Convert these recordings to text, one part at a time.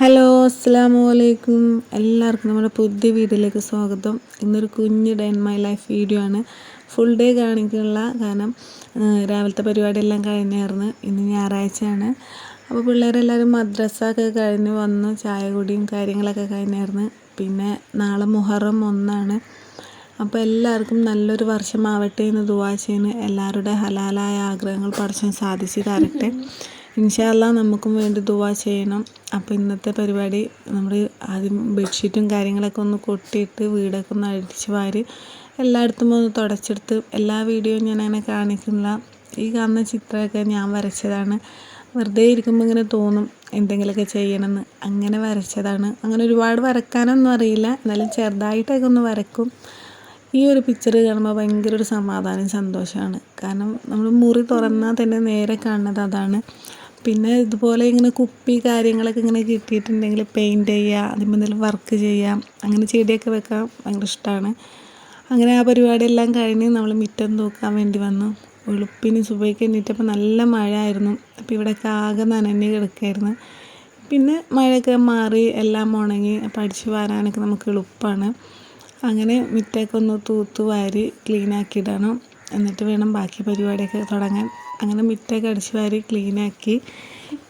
Hello അസ്സാമു അലൈക്കും എല്ലാവർക്കും നമ്മുടെ പുതിയ വീഡിയോയിലേക്ക് സ്വാഗതം. ഇന്നൊരു കുഞ്ഞ് day in my life video ആണ്. ഫുൾ ഡേ കാണിക്കാനുള്ള കാരണം രാവിലത്തെ പരിപാടിയെല്ലാം കഴിഞ്ഞായിരുന്നു. ഇന്ന് ഞായറാഴ്ചയാണ്. അപ്പോൾ പിള്ളേരെല്ലാവരും മദ്രസ ഒക്കെ കഴിഞ്ഞ് വന്നു. ചായ കുടിയും കാര്യങ്ങളൊക്കെ കഴിഞ്ഞായിരുന്നു. പിന്നെ നാളെ മുഹറം ഒന്നാണ്. അപ്പോൾ എല്ലാവർക്കും നല്ലൊരു വർഷമാവട്ടെ എന്ന് ദുവാ ചെയ്യുന്നു എല്ലാവരുടെ ഹലാലായ ആഗ്രഹങ്ങൾ പഠിച്ചാൽ സാധിച്ചു തരട്ടെ. ഇൻഷാല്ല നമുക്കും വേണ്ടി ദുവാ ചെയ്യണം. അപ്പോൾ ഇന്നത്തെ പരിപാടി നമ്മൾ ആദ്യം ബെഡ്ഷീറ്റും കാര്യങ്ങളൊക്കെ ഒന്ന് കൊട്ടിയിട്ട് വീടൊക്കെ ഒന്ന് അഴിച്ച് വാരി എല്ലായിടത്തും ഒന്ന് തുടച്ചെടുത്ത് എല്ലാ വീഡിയോയും ഞാൻ അങ്ങനെ കാണിക്കുന്നില്ല. ഈ കാണുന്ന ചിത്രമൊക്കെ ഞാൻ വരച്ചതാണ്. വെറുതെ ഇരിക്കുമ്പോൾ ഇങ്ങനെ തോന്നും എന്തെങ്കിലുമൊക്കെ ചെയ്യണമെന്ന്. അങ്ങനെ വരച്ചതാണ്. അങ്ങനെ ഒരുപാട് വരക്കാനൊന്നും അറിയില്ല. എന്നാലും ചെറുതായിട്ടൊക്കെ ഒന്ന് വരക്കും ഈ ഒരു പിക്ചർ കാണുമ്പോൾ ഭയങ്കര ഒരു സമാധാനം സന്തോഷമാണ് കാരണം നമ്മൾ മുറി തുറന്നാൽ തന്നെ നേരെ കാണുന്നത് അതാണ്. പിന്നെ ഇതുപോലെ ഇങ്ങനെ കുപ്പി കാര്യങ്ങളൊക്കെ ഇങ്ങനെ കിട്ടിയിട്ടുണ്ടെങ്കിൽ പെയിന്റ് ചെയ്യുക അതിന്മേൽ എന്തെങ്കിലും വർക്ക് ചെയ്യാം അങ്ങനെ ചെടിയൊക്കെ വെക്കാൻ ഭയങ്കര ഇഷ്ടമാണ് അങ്ങനെ ആ പരിപാടിയെല്ലാം കഴിഞ്ഞ് നമ്മൾ മുറ്റം തൂക്കാൻ വേണ്ടി വന്നു. വെളുപ്പിന് സുബൈക്ക് എണീറ്റപ്പോൾ നല്ല മഴ ആയിരുന്നു അപ്പോൾ ഇവിടെയൊക്കെ ആകെ നനഞ്ഞ് കിടക്കായിരുന്നു. പിന്നെ മഴയൊക്കെ മാറി എല്ലാം ഉണങ്ങി അപ്പോൾ അടിച്ചു വാരാനൊക്കെ നമുക്ക് എളുപ്പമാണ്. അങ്ങനെ മുറ്റമൊക്കെ ഒന്ന് തൂത്ത് വാരി ക്ലീനാക്കി ഇടണം എന്നിട്ട് വേണം ബാക്കി പരിപാടിയൊക്കെ തുടങ്ങാൻ. അങ്ങനെ മിറ്റൊക്കെ അടിച്ച് വാരി ക്ലീനാക്കി.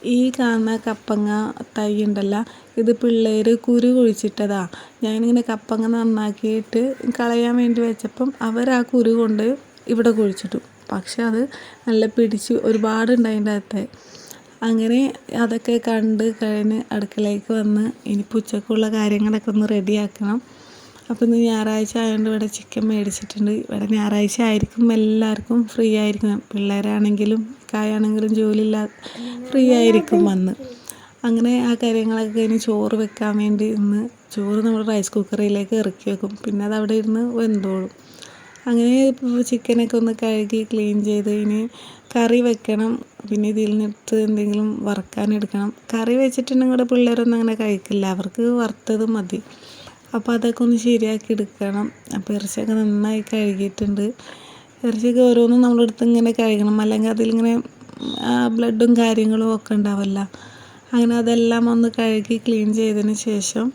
ഈ കാണുന്ന കപ്പങ്ങ തൈ ഉണ്ടല്ലോ ഇത് പിള്ളേർ കുരു കുഴിച്ചിട്ടതാ. ഞാനിങ്ങനെ കപ്പങ്ങ നന്നാക്കിയിട്ട് കളയാൻ വേണ്ടി വെച്ചപ്പം അവർ ആ കുരു കൊണ്ട് ഇവിടെ കുഴിച്ചിട്ടു. പക്ഷെ അത് നല്ല പിടിച്ച് ഒരുപാട് അതിന്റെ അകത്ത്. അങ്ങനെ അതൊക്കെ കണ്ട് കഴിഞ്ഞ് അടുക്കളയിലേക്ക് വന്ന് ഇനി ഉച്ചക്കുള്ള കാര്യങ്ങളൊക്കെ ഒന്ന് റെഡിയാക്കണം അപ്പോൾ ഇന്ന് ഞായറാഴ്ച ആയതുകൊണ്ട് ഇവിടെ ചിക്കൻ മേടിച്ചിട്ടുണ്ട്. ഇവിടെ ഞായറാഴ്ച ആയിരിക്കും എല്ലാവർക്കും ഫ്രീ ആയിരിക്കും. പിള്ളേരാണെങ്കിലും കായാണെങ്കിലും ജോലിയില്ല ഫ്രീ ആയിരിക്കും വന്ന്. അങ്ങനെ ആ കാര്യങ്ങളൊക്കെ കഴിഞ്ഞ് ചോറ് വെക്കാൻ വേണ്ടി ഇന്ന് ചോറ് നമ്മൾ റൈസ് കുക്കറിലേക്ക് ഇറക്കി വെക്കും. പിന്നെ അത് അവിടെ ഇരുന്ന് വെന്തോളും. അങ്ങനെ ചിക്കനൊക്കെ ഒന്ന് കഴുകി ക്ലീൻ ചെയ്ത് ഇനി കറി വെക്കണം. പിന്നെ ഇതിൽ നിന്നെടുത്ത് എന്തെങ്കിലും വറുക്കാൻ എടുക്കണം. കറി വെച്ചിട്ടുണ്ടെങ്കിൽ ഇവിടെ പിള്ളേരൊന്നും അങ്ങനെ കഴിക്കില്ല. അവർക്ക് വറുത്തത് മതി. അപ്പോൾ അതൊക്കെ ഒന്ന് ശരിയാക്കി എടുക്കണം. അപ്പോൾ ഇറച്ചിയൊക്കെ നന്നായി കഴുകിയിട്ടുണ്ട്. ഇറച്ചിയൊക്കെ ഓരോന്നും നമ്മളെടുത്ത് ഇങ്ങനെ കഴുകണം. അല്ലെങ്കിൽ അതിലിങ്ങനെ ബ്ലഡും കാര്യങ്ങളും ഒക്കെ ഉണ്ടാവില്ല. അങ്ങനെ അതെല്ലാം ഒന്ന് കഴുകി ക്ലീൻ ചെയ്തതിന് ശേഷം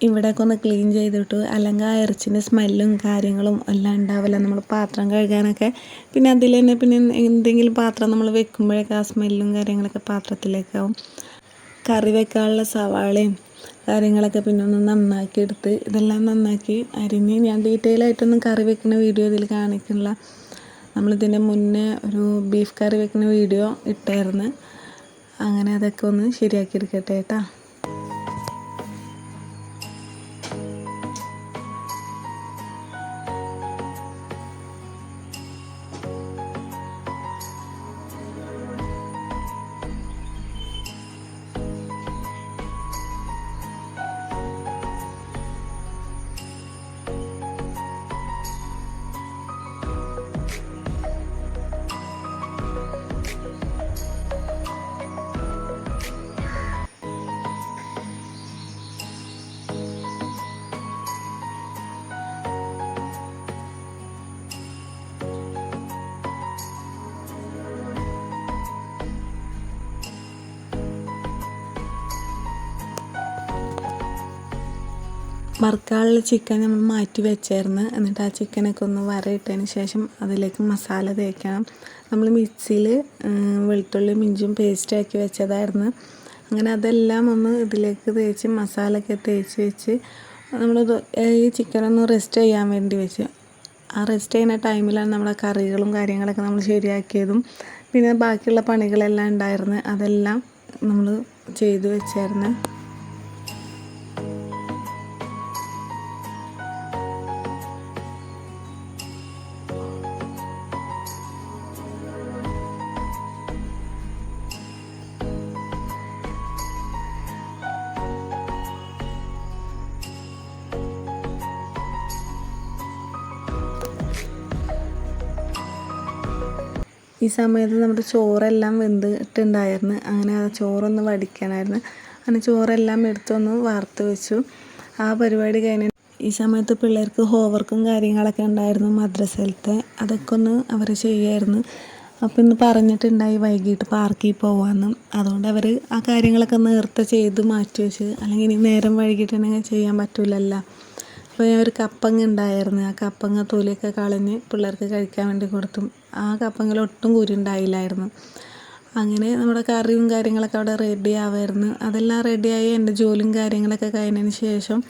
ഇവിടെയൊക്കെ ഒന്ന് ക്ലീൻ ചെയ്തിട്ട്. അല്ലെങ്കിൽ ആ ഇറച്ചിന്റെ സ്മെല്ലും കാര്യങ്ങളും എല്ലാം ഉണ്ടാവില്ല. നമ്മൾ പാത്രം കഴുകാനൊക്കെ. പിന്നെ അതിൽ തന്നെ പിന്നെ എന്തെങ്കിലും പാത്രം നമ്മൾ വെക്കുമ്പോഴൊക്കെ ആ സ്മെല്ലും കാര്യങ്ങളൊക്കെ പാത്രത്തിലേക്കാവും. കറി വെക്കാനുള്ള സവാളയും കാര്യങ്ങളൊക്കെ പിന്നെ ഒന്ന് നന്നാക്കി എടുത്ത് ഇതെല്ലാം നന്നാക്കി അരിഞ്ഞ് ഞാൻ ഡീറ്റെയിൽ ആയിട്ടൊന്നും കറി വെക്കുന്ന വീഡിയോ ഇതിൽ കാണിക്കുന്നില്ല നമ്മളിതിന്റെ മുന്നേ ഒരു ബീഫ് കറി വെക്കുന്ന വീഡിയോ ഇട്ടായിരുന്നു. അങ്ങനെ അതൊക്കെ ഒന്ന് ശരിയാക്കി എടുക്കട്ടെ കേട്ടോ വറുക്കാനുള്ള ചിക്കൻ നമ്മൾ മാറ്റി വെച്ചായിരുന്നു. എന്നിട്ട് ആ ചിക്കനൊക്കെ ഒന്ന് വരയിട്ടതിന് ശേഷം അതിലേക്ക് മസാല തേക്കണം. നമ്മൾ മിക്സിയിൽ വെളുത്തുള്ളി മിഞ്ചും പേസ്റ്റാക്കി വെച്ചതായിരുന്നു. അങ്ങനെ അതെല്ലാം ഒന്ന് ഇതിലേക്ക് തേച്ച് മസാലയൊക്കെ തേച്ച് വെച്ച് നമ്മൾ ഈ ചിക്കനൊന്ന് റെസ്റ്റ് ചെയ്യാൻ വേണ്ടി വെച്ച്. ആ റെസ്റ്റ് ചെയ്യുന്ന ടൈമിലാണ് നമ്മളെ കറികളും കാര്യങ്ങളൊക്കെ നമ്മൾ ശരിയാക്കിയതും. പിന്നെ ബാക്കിയുള്ള പണികളെല്ലാം ഉണ്ടായിരുന്നു. അതെല്ലാം നമ്മൾ ചെയ്തു വെച്ചായിരുന്നു. ഈ സമയത്ത് നമ്മുടെ ചോറെല്ലാം വെന്തിട്ടുണ്ടായിരുന്നു. അങ്ങനെ ആ ചോറൊന്ന് വടിക്കണമായിരുന്നു അങ്ങനെ ചോറെല്ലാം എടുത്തൊന്ന് വാർത്ത് വെച്ചു. ആ പരിപാടി കഴിഞ്ഞ് ഈ സമയത്ത് പിള്ളേർക്ക് ഹോംവർക്കും കാര്യങ്ങളൊക്കെ ഉണ്ടായിരുന്നു മദ്രസയിലത്തെ. അതൊക്കെ ഒന്ന് അവർ ചെയ്യുമായിരുന്നു അപ്പോൾ ഇന്ന് പറഞ്ഞിട്ടുണ്ടായി വൈകിട്ട് പാർക്കിൽ പോവാമെന്ന് അതുകൊണ്ട് അവർ ആ കാര്യങ്ങളൊക്കെ നേരത്തെ ചെയ്ത് മാറ്റി വെച്ച്. അല്ലെങ്കിൽ ഇനി നേരം വൈകിട്ടുണ്ടെങ്കിൽ ചെയ്യാൻ പറ്റില്ലല്ലോ അപ്പോൾ ഞാൻ ഒരു കപ്പങ്ങ ഉണ്ടായിരുന്നു. ആ കപ്പങ്ങ തൊലിയൊക്കെ കളഞ്ഞ് പിള്ളേർക്ക് കഴിക്കാൻ വേണ്ടി കൊടുത്തു. ആ കപ്പങ്ങയിൽ ഒട്ടും കുരു ഉണ്ടായില്ലായിരുന്നു. അങ്ങനെ നമ്മുടെ കറിയും കാര്യങ്ങളൊക്കെ അവിടെ റെഡി ആവായിരുന്നു. അതെല്ലാം റെഡിയായി എന്റെ ജോലിയും കാര്യങ്ങളൊക്കെ കഴിഞ്ഞതിന് ശേഷം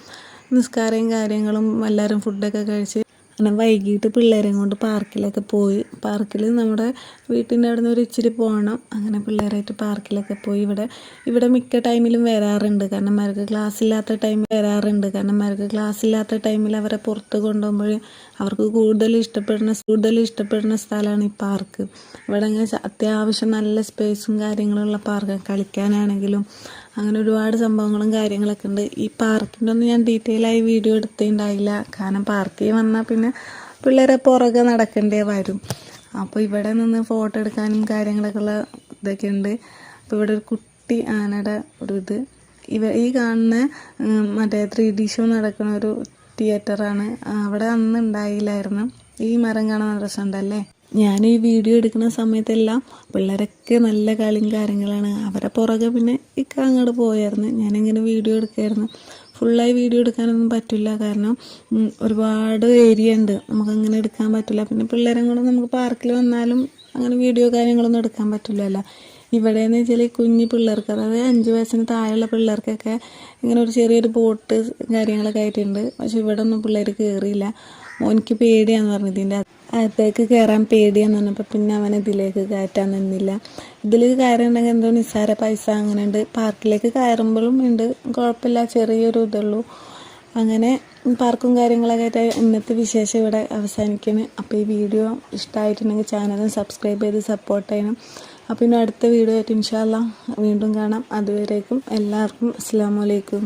നിസ്കാരവും കാര്യങ്ങളും എല്ലാവരും ഫുഡൊക്കെ കഴിച്ച് അങ്ങനെ വൈകിട്ട് പിള്ളേരെയും കൊണ്ട് പാർക്കിലൊക്കെ പോയി. പാർക്കിൽ നമ്മുടെ വീട്ടിന്റെ അവിടെ നിന്ന് ഒരു ഇച്ചിരി പോകണം അങ്ങനെ പിള്ളേരായിട്ട് പാർക്കിലൊക്കെ പോയി. ഇവിടെ ഇവിടെ മിക്ക ടൈമിലും വരാറുണ്ട്. കാരണം അവർക്ക് ക്ലാസ് ഇല്ലാത്ത ടൈമിൽ വരാറുണ്ട്. കാരണം അവർക്ക് ക്ലാസ് ഇല്ലാത്ത ടൈമിൽ അവരെ പുറത്ത് കൊണ്ടുപോകുമ്പോൾ അവർക്ക് കൂടുതൽ ഇഷ്ടപ്പെടുന്ന കൂടുതൽ ഇഷ്ടപ്പെടുന്ന സ്ഥലമാണ് ഈ പാർക്ക്. ഇവിടെ അങ്ങനെ അത്യാവശ്യം നല്ല സ്പേസും കാര്യങ്ങളുള്ള പാർക്ക് കളിക്കാനാണെങ്കിലും അങ്ങനെ ഒരുപാട് സംഭവങ്ങളും കാര്യങ്ങളൊക്കെ ഉണ്ട്. ഈ പാർക്കിന്റെ ഒന്നും ഞാൻ ഡീറ്റെയിൽ ആയി വീഡിയോ എടുത്തിട്ടുണ്ടായില്ല. കാരണം പാർക്കിൽ വന്നാൽ പിന്നെ പിള്ളേരെ പുറകെ നടക്കേണ്ടേ വരും. അപ്പോൾ ഇവിടെ നിന്ന് ഫോട്ടോ എടുക്കാനും കാര്യങ്ങളൊക്കെ ഉള്ള ഇതൊക്കെ ഉണ്ട്. അപ്പോൾ ഇവിടെ ഒരു കുട്ടി ആനയുടെ ഒരു ഇത്. ഇവ ഈ കാണുന്ന മറ്റേ ത്രീ ഡി ഷോ നടക്കുന്ന ഒരു തിയേറ്ററാണ് അവിടെ അന്ന് ഉണ്ടായില്ലായിരുന്നു. ഈ മരം കാണാൻ നല്ല രസമുണ്ടല്ലേ? ഞാൻ ഈ വീഡിയോ എടുക്കുന്ന സമയത്തെല്ലാം പിള്ളേരൊക്കെ നല്ല കളിയും കാര്യങ്ങളാണ്. അവരെ പുറകെ പിന്നെ ഇക്ക അങ്ങോട്ട് പോയായിരുന്നു. ഞാനിങ്ങനെ വീഡിയോ എടുക്കായിരുന്നു. ഫുള്ളായി വീഡിയോ എടുക്കാനൊന്നും പറ്റില്ല. കാരണം ഒരുപാട് ഏരിയ ഉണ്ട്. നമുക്കങ്ങനെ എടുക്കാൻ പറ്റില്ല. പിന്നെ പിള്ളേരെ കൂടെ നമുക്ക് പാർക്കിൽ വന്നാലും അങ്ങനെ വീഡിയോ കാര്യങ്ങളൊന്നും എടുക്കാൻ പറ്റില്ലല്ലോ. ഇവിടെയെന്ന് വെച്ചാൽ കുഞ്ഞു പിള്ളേർക്ക് അതായത് അഞ്ച് വയസ്സിന് താഴെയുള്ള പിള്ളേർക്കൊക്കെ ഇങ്ങനെ ഒരു ചെറിയൊരു ബോട്ട് കാര്യങ്ങളൊക്കെ ആയിട്ടുണ്ട്. പക്ഷെ ഇവിടെ ഒന്നും പിള്ളേർ കയറിയില്ല മോനിക്ക് പേടിയാന്ന് പറഞ്ഞു. ഇതിന്റെ അകത്തേക്ക് കയറാൻ പേടിയാന്ന് പറഞ്ഞപ്പോൾ പിന്നെ അവൻ ഇതിലേക്ക് കയറ്റാൻ നിന്നില്ല. ഇതിലേക്ക് കയറുന്നുണ്ടെങ്കിൽ എന്തോ നിസ്സാര പൈസ അങ്ങനെ ഉണ്ട് പാർക്കിലേക്ക് കയറുമ്പോഴും ഉണ്ട്. കുഴപ്പമില്ല ചെറിയൊരു ഇതുള്ളൂ. അങ്ങനെ പാർക്കും കാര്യങ്ങളൊക്കെ ആയിട്ട് ഇന്നത്തെ വിശേഷം ഇവിടെ അവസാനിക്കുന്നു. അപ്പോൾ ഈ വീഡിയോ ഇഷ്ടമായിട്ടുണ്ടെങ്കിൽ ചാനലും സബ്സ്ക്രൈബ് ചെയ്ത് സപ്പോർട്ട് ചെയ്യണം. അപ്പോൾ ഇനി അടുത്ത വീഡിയോ ആയിട്ട് ഇൻഷാല്ല വീണ്ടും കാണാം. അതുവരേക്കും എല്ലാവർക്കും അസ്സാം വലൈക്കും